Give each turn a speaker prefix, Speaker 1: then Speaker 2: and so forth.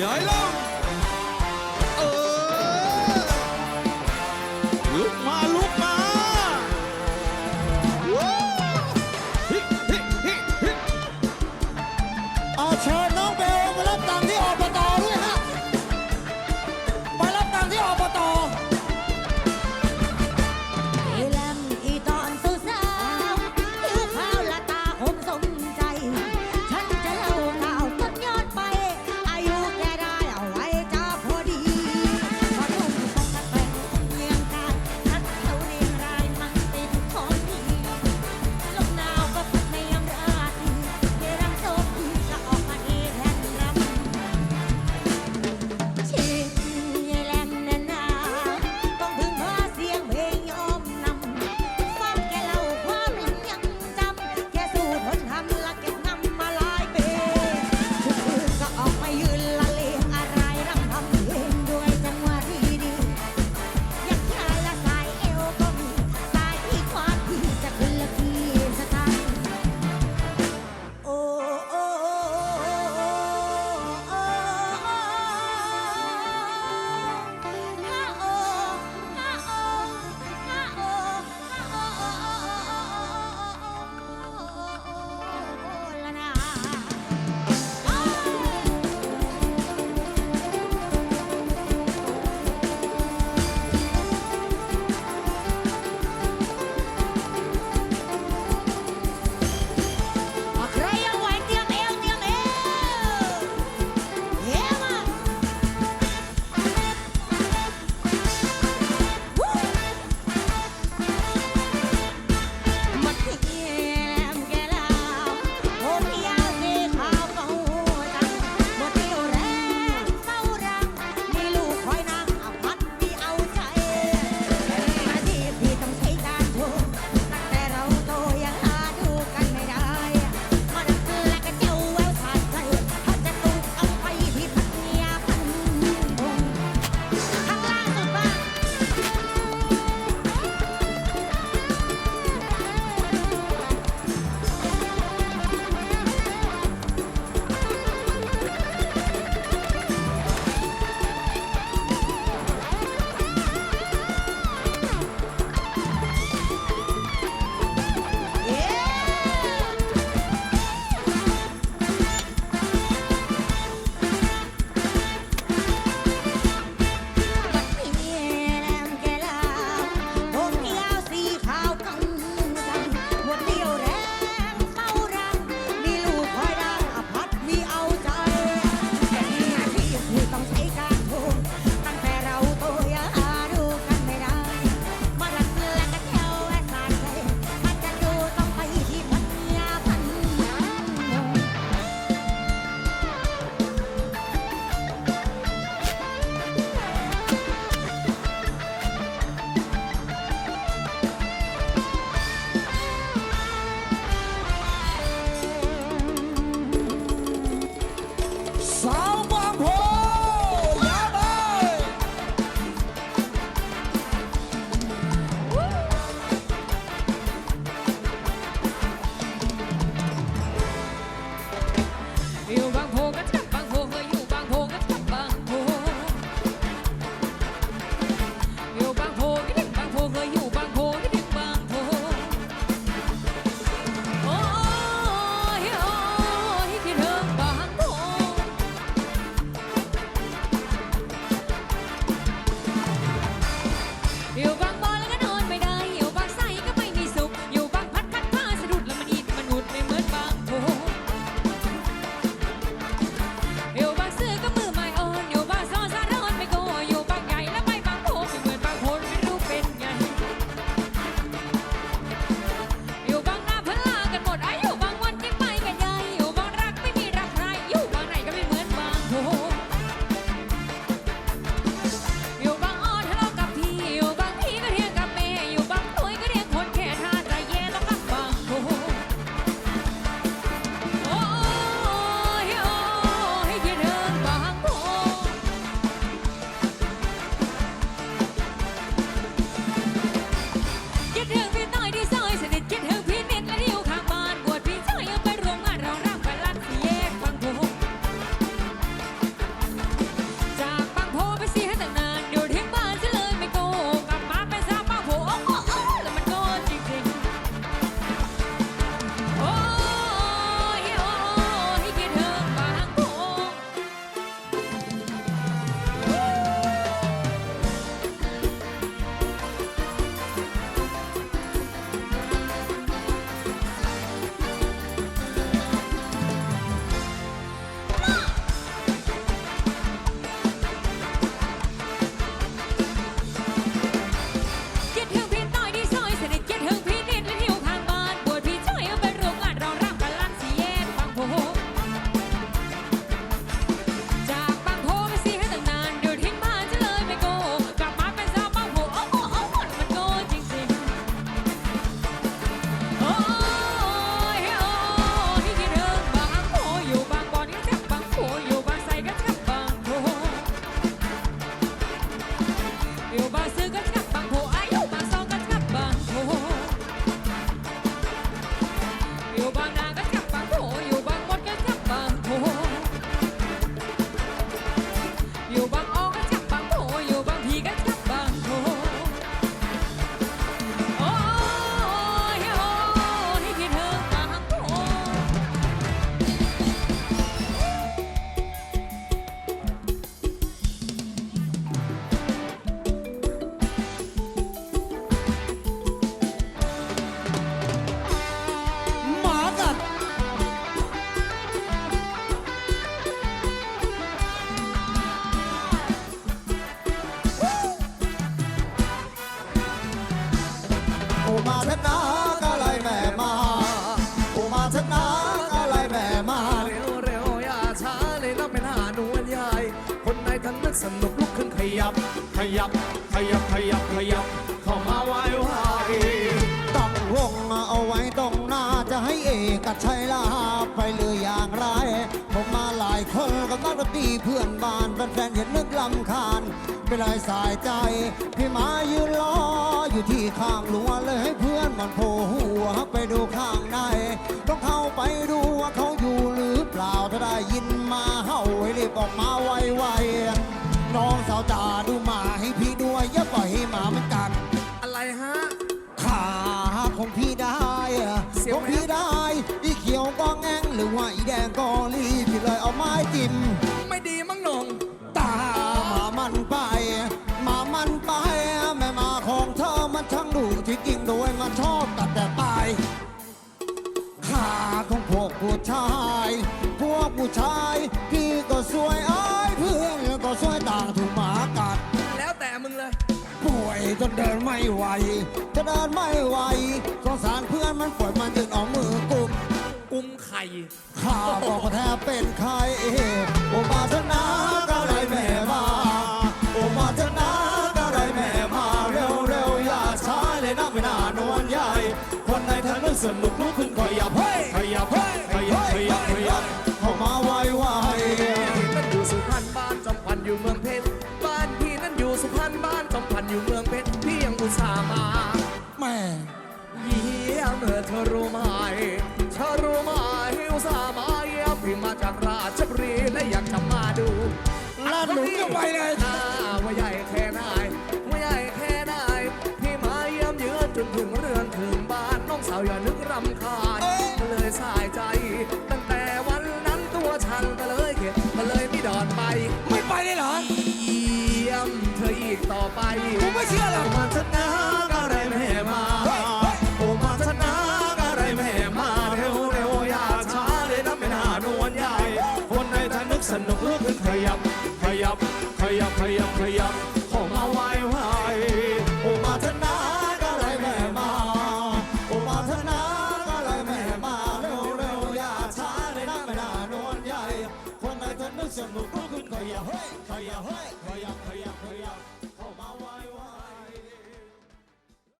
Speaker 1: ย้า ยั
Speaker 2: บ
Speaker 3: ขยั
Speaker 1: บ ขยับ ขยับ ขยับ เข้ามาไว้ไว้
Speaker 2: ตั้งวงเอาไว้ตรงหน้าจะให้เอกชัยลาไปเลยอย่างไร ผมมาหลายคนกับนักดนตรีเพื่อนบ้านแฟนๆเห็นนึกลำคาญเป็นไรสายใจ พี่มายืนรออยู่ที่ข้างรั้วเลยให้เพื่อนมันโผล่หัวไปดูข้างในต้องเข้าไปดูว่าเขาอยู่หรือเปล่าถ้าได้ยินมาเห่าให้รีบออกมาไว ล่อยให้หมามันกัด
Speaker 4: อะไรฮะ
Speaker 2: ขาของพี่ได้อะ
Speaker 4: เสียว
Speaker 2: ของพี่ได้ อีเขียวก็แงงหรือว่าอีแดงก็รีบพี่เลยเอาไม้จิ้ม
Speaker 4: ไม่ดีมั้งหนง
Speaker 2: ตาหมามันไปหมามันไปแม่มาของเธอมันช่างดุที่จริงด้วยมันชอบกัดแต่ปลายขาของพวกผู้ชาย พวกผู้ชาย จนเดินไม่ไหว จะเดินไม่ไหวสงสารเพื่อนมันป่วยมันจึงเอามือกุม
Speaker 4: กุมไข่
Speaker 2: ข้าบอกว่าแทบเป็นใครโอมาชนะก็ได้แม่มาโอมาชนะก็ได้แม่มาเร็วเร็วๆอย่าช้าเลยนะไม่น่านวลใหญ่
Speaker 1: คนในทางนึกสนุกลุกขึ้นขยับขยับขยับ
Speaker 4: พี่มาจากราชบุรีและอยากจะมาดู
Speaker 2: ลาดหลุมก็ไปเลย
Speaker 4: หน้าว่าใหญ่แค่ไหนว่าใหญ่แค่ไหนพี่มาเยี่ยมเยือนจนถึงเรือนถึงบ้านน้องสาวอย่านึกรำคาญก็เลยสายใจ ตั้งแต่วันนั้นตัวฉันก็เลยเข็ดก็เลยไม่ดอนไป
Speaker 2: ไม่ไปเลยเหรอ
Speaker 4: เยี่ยมเธออีกต่อไป
Speaker 2: กูไม่เชื่อหรอก
Speaker 1: มาชนะก็ ยับขยับขยับขยับเข้ามาไว